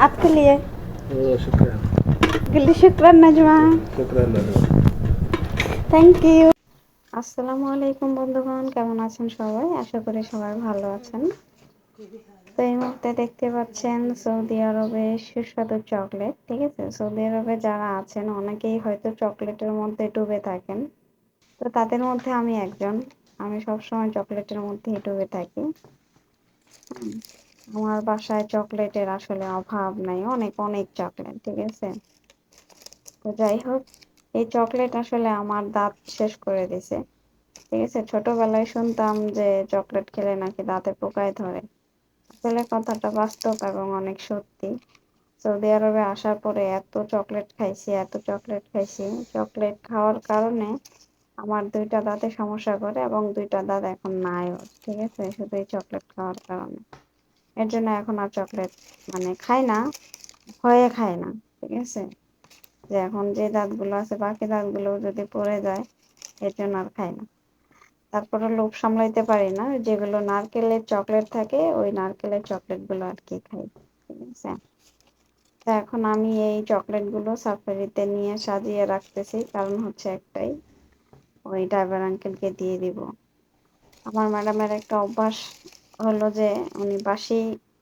आपके लिए ओ शुक्रिया गिल्ली शुक्रान नजमा शुक्रिया नजमा থ্যাংক ইউ আসসালামু আলাইকুম বন্ধুগণ কেমন আছেন সবাই আশা করি সবাই ভালো আছেন তো এই মুহূর্তে দেখতে পাচ্ছেন সৌদি আরবে সুস্বাদু চকলেট ঠিক আছে সৌদি আরবে যারা আছেন অনেকেই হয়তো চকলেটের মধ্যে ডুবে থাকেন তো তাদের মধ্যে আমি একজন আমি সবসময় চকলেটের মধ্যেই ডুবে থাকি হুম, আমার বাসায় চকলেটের আসলে অভাব নাই, অনেক অনেক চকলেট, ঠিক আছে? তো যাই হোক, এই চকলেট আসলে আমার দাঁত শেষ করে দিছে, ঠিক আছে? ছোটবেলায় শুনতাম যে চকলেট খেলে নাকি দাঁতে পোকায় ধরে। আসলে কথাটা বাস্তব এবং অনেক সত্যি। সৌদি আরবে আসার পরে এত চকলেট খাইছি, এত চকলেট খাইছি। চকলেট খাওয়ার কারণে আমার দুইটা দাঁতে সমস্যা করে এবং দুইটা দাঁত এখন নাইও, ঠিক আছে? শুধু এই চকলেট খাওয়ার কারণে। এর জন্য এখন আর চকলেট মানে খাই না, ভয়ে খায় না, ঠিক আছে? যে এখন যে দাঁতগুলো আছে, বাকি দাঁতগুলো যদি পড়ে যায়, এর জন্য আর খাই না। তারপরে লোভ সামলাইতে পারি না, যেগুলো নারকেলের চকলেট থাকে, ওই নারকেলের চকলেটগুলো আর কি খাই, ঠিক আছে? তো এখন আমি এই চকলেটগুলো সাফারিতে নিয়ে সাজিয়ে রাখতেছি, কারণ হচ্ছে একটাই, ওই ড্রাইভার আঙ্কেলকে দিয়ে দিব। আমার ম্যাডামের একটা অভ্যাস হলো যে উনি বাসি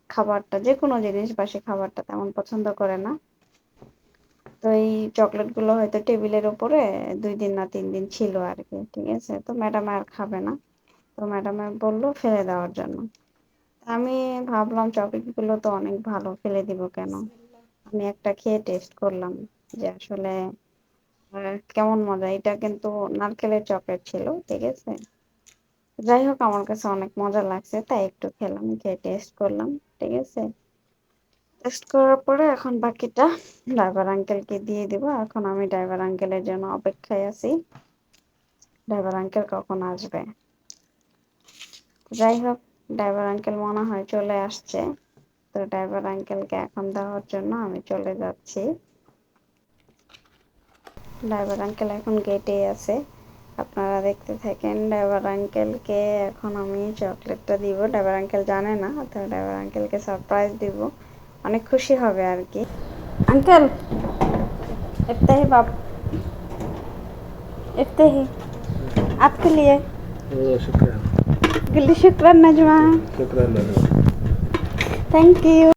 খাবারটা যে কোনো জিনিস বাসি খাবারটা তেমন পছন্দ করে না। তো এই চকলেটগুলো হয়তো টেবিলের উপরে দুই দিন না তিন দিন ছিল আর কি ঠিক আছে? তো ম্যাডাম আর খাবে না। তো ম্যাডামে বলল ফেলে দেওয়ার জন্য। আমি ভাবলাম চকলেটগুলো তো অনেক ভালো, ফেলে দিব কেন? আমি একটা খেয়ে টেস্ট করলাম যে আসলে কেমন মজা। এটা কিন্তু নারকেলের চকলেট ছিল, ঠিক আছে? যাই হোক, আমার কাছে অনেক মজা লাগছে। তাই একটু খেলাম খেয়ে টেস্ট করলাম, ঠিক আছে? টেস্ট করার পরে এখন বাকিটা ড্রাইভার আঙ্কেলকে দিয়ে দিব। এখন আমি ড্রাইভার আঙ্কেলের জন্য অপেক্ষায় আছি। ড্রাইভার আঙ্কেল কখন আসবে? যাই হোক ড্রাইভার আঙ্কেল মনে হয় চলে আসছে। তো ড্রাইভার আঙ্কেলকে এখন দেওয়ার জন্য আমি চলে যাচ্ছি। ড্রাইভার আঙ্কেল এখন গেটে আছে। আপনারা দেখতে থাকেন ড্রাইভার আঙ্কেলকে এখন আমি চকলেটটা দিব ড্রাইভার আঙ্কেল জানে না তো ড্রাইভার আঙ্কেলকে সারপ্রাইজ দিব অনেক খুশি হবে আর কি আঙ্কেল इफ्ताही बाप इफ्ताही आपके लिए ओ शुक्रिया गिल्ली शुक्रान नजमा शुक्रिया नजमा थैंक यू